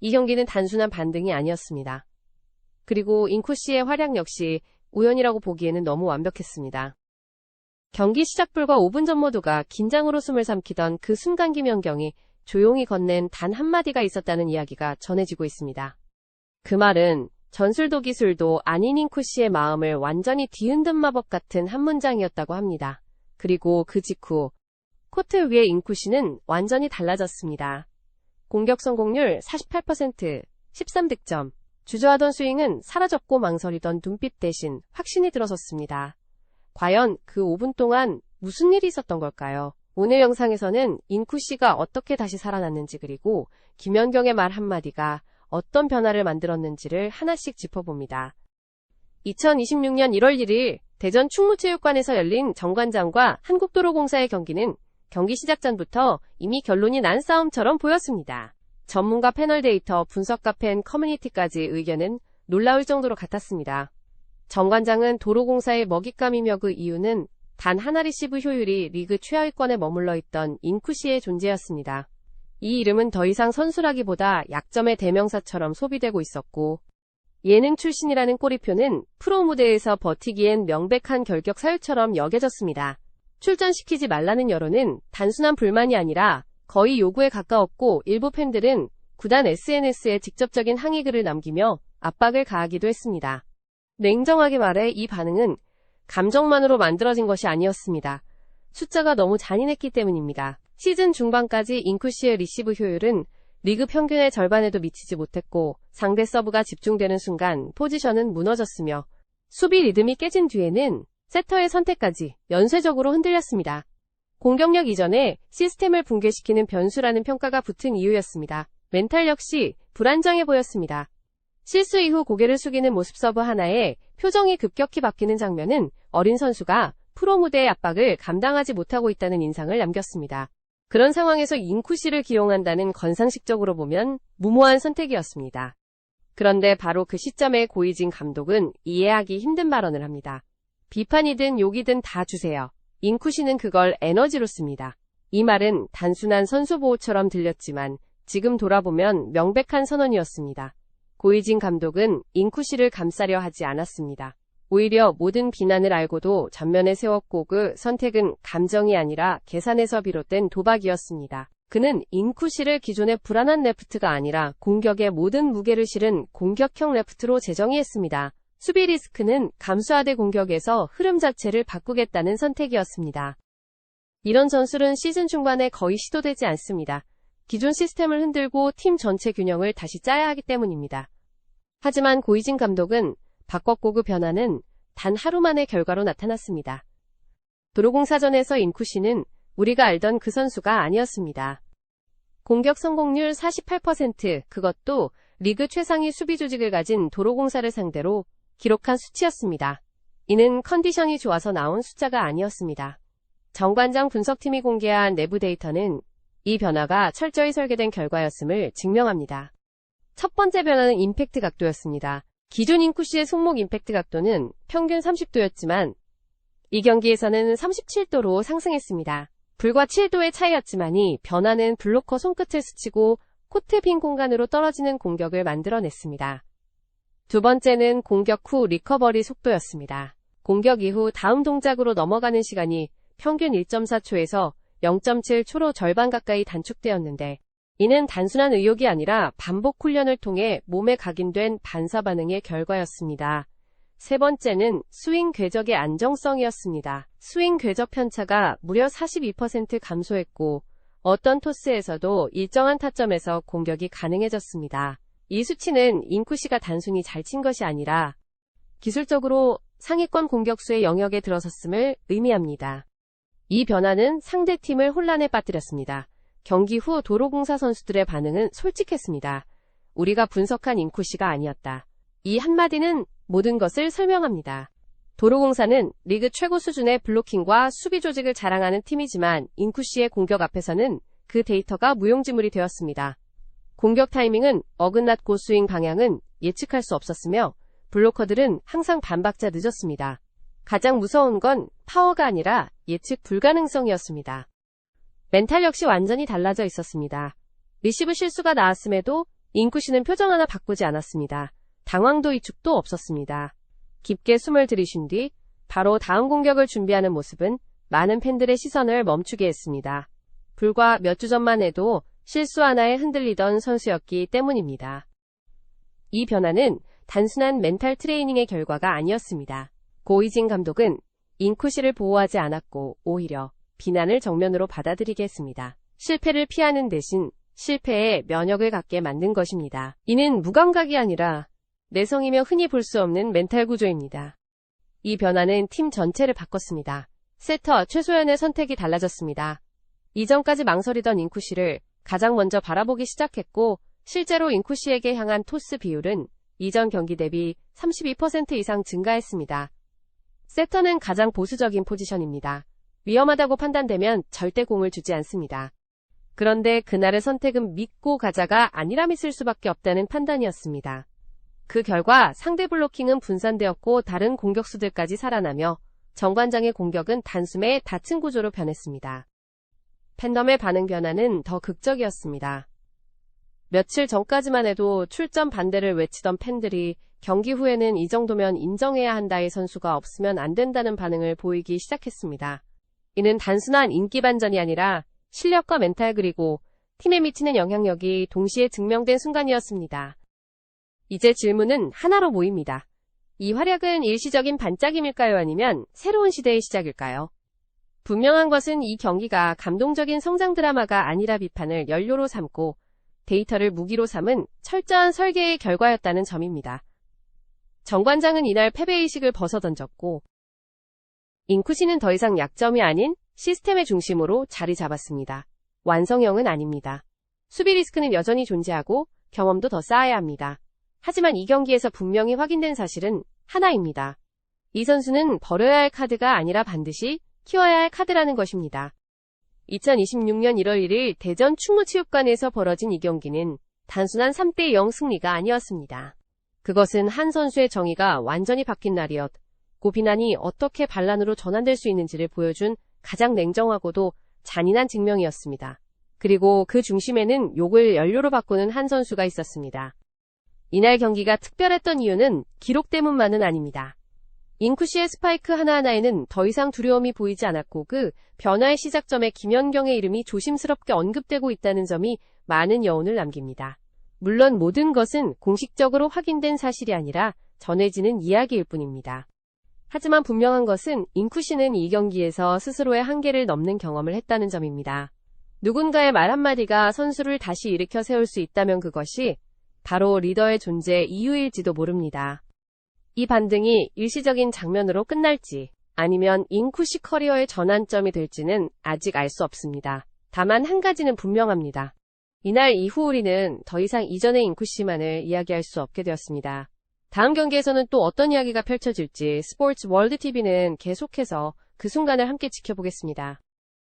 이 경기는 단순한 반등이 아니었습니다. 그리고 인쿠 씨의 활약 역시 우연이라고 보기에는 너무 완벽했습니다. 경기 시작 불과 5분 전 모두가 긴장으로 숨을 삼키던 그 순간 김연경이 조용히 건넨 단 한마디가 있었다는 이야기가 전해지고 있습니다. 그 말은 전술도 기술도 아닌 인쿠 씨의 마음을 완전히 뒤흔든 마법 같은 한 문장이었다고 합니다. 그리고 그 직후 코트 위의 인쿠 씨는 완전히 달라졌습니다. 공격 성공률 48%, 13득점, 주저하던 스윙은 사라졌고 망설이던 눈빛 대신 확신이 들어섰습니다. 과연 그 5분 동안 무슨 일이 있었던 걸까요? 오늘 영상에서는 인쿠 씨가 어떻게 다시 살아났는지 그리고 김연경의 말 한마디가 어떤 변화를 만들었는지를 하나씩 짚어봅니다. 2026년 1월 1일 대전 충무체육관에서 열린 정관장과 한국도로공사의 경기는 경기 시작 전부터 이미 결론이 난 싸움처럼 보였습니다. 전문가 패널 데이터, 분석가 팬 커뮤니티까지 의견은 놀라울 정도로 같았습니다. 정 관장은 도로공사의 먹잇감이며 그 이유는 단 하나 리시브 효율이 리그 최하위권에 머물러 있던 인쿠시의 존재였습니다. 이 이름은 더 이상 선수라기보다 약점의 대명사처럼 소비되고 있었고 예능 출신이라는 꼬리표는 프로 무대에서 버티기엔 명백한 결격 사유처럼 여겨졌습니다. 출전시키지 말라는 여론은 단순한 불만이 아니라 거의 요구에 가까웠고 일부 팬들은 구단 SNS에 직접적인 항의 글을 남기며 압박을 가하기도 했습니다. 냉정하게 말해 이 반응은 감정만으로 만들어진 것이 아니었습니다. 숫자가 너무 잔인했기 때문입니다. 시즌 중반까지 인쿠시의 리시브 효율은 리그 평균의 절반에도 미치지 못했고 상대 서브가 집중되는 순간 포지션은 무너졌으며 수비 리듬이 깨진 뒤에는 세터의 선택까지 연쇄적으로 흔들렸습니다. 공격력 이전에 시스템을 붕괴시키는 변수라는 평가가 붙은 이유였습니다. 멘탈 역시 불안정해 보였습니다. 실수 이후 고개를 숙이는 모습 서브 하나에 표정이 급격히 바뀌는 장면은 어린 선수가 프로 무대의 압박을 감당하지 못하고 있다는 인상을 남겼습니다. 그런 상황에서 인쿠시를 기용한다는 건상식적으로 보면 무모한 선택이었습니다. 그런데 바로 그 시점에 고이진 감독은 이해하기 힘든 발언을 합니다. 비판이든 욕이든 다 주세요. 인쿠시는 그걸 에너지로 씁니다. 이 말은 단순한 선수 보호처럼 들렸지만 지금 돌아보면 명백한 선언이었습니다. 고이진 감독은 인쿠시를 감싸려 하지 않았습니다. 오히려 모든 비난을 알고도 전면에 세웠고 그 선택은 감정이 아니라 계산에서 비롯된 도박이었습니다. 그는 인쿠시를 기존의 불안한 레프트가 아니라 공격의 모든 무게를 실은 공격형 레프트로 재정의했습니다. 수비 리스크는 감수하되 공격에서 흐름 자체를 바꾸겠다는 선택이었습니다. 이런 전술은 시즌 중반에 거의 시도되지 않습니다. 기존 시스템을 흔들고 팀 전체 균형을 다시 짜야 하기 때문입니다. 하지만 고이진 감독은 바꿨고 그 변화는 단 하루 만의 결과로 나타났습니다. 도로공사전에서 인쿠시는 우리가 알던 그 선수가 아니었습니다. 공격 성공률 48% 그것도 리그 최상위 수비 조직을 가진 도로공사를 상대로 기록한 수치였습니다. 이는 컨디션이 좋아서 나온 숫자가 아니었습니다. 정관장 분석팀이 공개한 내부 데이터는 이 변화가 철저히 설계된 결과였음을 증명합니다. 첫 번째 변화는 임팩트 각도였습니다. 기존 인쿠시의 손목 임팩트 각도는 평균 30도였지만 이 경기에서는 37도로 상승했습니다. 불과 7도의 차이였지만 이 변화는 블로커 손끝을 스치고 코트 빈 공간으로 떨어지는 공격을 만들어냈습니다. 두 번째는 공격 후 리커버리 속도였습니다. 공격 이후 다음 동작으로 넘어가는 시간이 평균 1.4초에서 0.7초로 절반 가까이 단축되었는데 이는 단순한 의욕이 아니라 반복 훈련을 통해 몸에 각인된 반사 반응의 결과였습니다. 세 번째는 스윙 궤적의 안정성이었습니다. 스윙 궤적 편차가 무려 42% 감소했고 어떤 토스에서도 일정한 타점에서 공격이 가능해졌습니다. 이 수치는 인쿠시가 단순히 잘 친 것이 아니라 기술적으로 상위권 공격수의 영역에 들어섰음을 의미합니다. 이 변화는 상대팀을 혼란에 빠뜨렸습니다. 경기 후 도로공사 선수들의 반응은 솔직했습니다. 우리가 분석한 인쿠시가 아니었다. 이 한마디는 모든 것을 설명합니다. 도로공사는 리그 최고 수준의 블로킹과 수비 조직을 자랑하는 팀이지만 인쿠시의 공격 앞에서는 그 데이터가 무용지물이 되었습니다. 공격 타이밍은 어긋났 고 스윙 방향은 예측할 수 없었으며 블로커들은 항상 반박자 늦었습니다. 가장 무서운 건 파워가 아니라 예측 불가능성이었습니다. 멘탈 역시 완전히 달라져 있었습니다. 리시브 실수가 나왔음에도 잉쿠 씨는 표정 하나 바꾸지 않았습니다. 당황도 위축도 없었습니다. 깊게 숨을 들이쉰 뒤 바로 다음 공격을 준비하는 모습은 많은 팬들의 시선을 멈추게 했습니다. 불과 몇 주 전만 해도 실수 하나에 흔들리던 선수였기 때문입니다. 이 변화는 단순한 멘탈 트레이닝의 결과가 아니었습니다. 고이진 감독은 잉쿠 씨를 보호하지 않았고 오히려 비난을 정면으로 받아들이게 했습니다. 실패를 피하는 대신 실패에 면역을 갖게 만든 것입니다. 이는 무감각이 아니라 내성이며 흔히 볼 수 없는 멘탈 구조입니다. 이 변화는 팀 전체를 바꿨습니다. 세터 최소연의 선택이 달라졌습니다. 이전까지 망설이던 잉쿠 씨를 가장 먼저 바라보기 시작했고 실제로 잉쿠 씨에게 향한 토스 비율은 이전 경기 대비 32% 이상 증가했습니다. 세터는 가장 보수적인 포지션입니다. 위험하다고 판단되면 절대 공을 주지 않습니다. 그런데 그날의 선택은 믿고 가자가 아니라 믿을 수밖에 없다는 판단이었습니다. 그 결과 상대 블로킹은 분산되었고 다른 공격수들까지 살아나며 정관장의 공격은 단숨에 닫힌 구조로 변했습니다. 팬덤의 반응 변화는 더 극적이었습니다. 며칠 전까지만 해도 출전 반대를 외치던 팬들이 경기 후에는 이 정도면 인정해야 한다의 선수가 없으면 안 된다는 반응을 보이기 시작했습니다. 이는 단순한 인기 반전이 아니라 실력과 멘탈 그리고 팀에 미치는 영향력이 동시에 증명된 순간이었습니다. 이제 질문은 하나로 모입니다. 이 활약은 일시적인 반짝임일까요? 아니면 새로운 시대의 시작일까요? 분명한 것은 이 경기가 감동적인 성장 드라마가 아니라 비판을 연료로 삼고 데이터를 무기로 삼은 철저한 설계의 결과였다는 점입니다. 정관장은 이날 패배의식을 벗어던졌고 잉쿠시는 더 이상 약점이 아닌 시스템의 중심으로 자리 잡았습니다. 완성형은 아닙니다. 수비 리스크는 여전히 존재하고 경험도 더 쌓아야 합니다. 하지만 이 경기에서 분명히 확인된 사실은 하나입니다. 이 선수는 버려야 할 카드가 아니라 반드시 키워야 할 카드라는 것입니다. 2026년 1월 1일 대전 충무체육관에서 벌어진 이 경기는 단순한 3대 0 승리가 아니었습니다. 그것은 한 선수의 정의가 완전히 바뀐 날이었, 고 비난이 어떻게 반란으로 전환될 수 있는지를 보여준 가장 냉정하고도 잔인한 증명이었습니다. 그리고 그 중심에는 욕을 연료로 바꾸는 한 선수가 있었습니다. 이날 경기가 특별했던 이유는 기록 때문만은 아닙니다. 잉쿠시의 스파이크 하나하나에는 더 이상 두려움이 보이지 않았고 그 변화의 시작점에 김연경의 이름이 조심스럽게 언급되고 있다는 점이 많은 여운을 남깁니다. 물론 모든 것은 공식적으로 확인된 사실이 아니라 전해지는 이야기일 뿐입니다. 하지만 분명한 것은 잉쿠시는 이 경기에서 스스로의 한계를 넘는 경험을 했다는 점입니다. 누군가의 말 한마디가 선수를 다시 일으켜 세울 수 있다면 그것이 바로 리더의 존재 이유일지도 모릅니다. 이 반등이 일시적인 장면으로 끝날지 아니면 잉쿠시 커리어의 전환점이 될지는 아직 알 수 없습니다. 다만 한 가지는 분명합니다. 이날 이후 우리는 더 이상 이전의 잉쿠시만을 이야기할 수 없게 되었습니다. 다음 경기에서는 또 어떤 이야기가 펼쳐질지 스포츠 월드 TV는 계속해서 그 순간을 함께 지켜보겠습니다.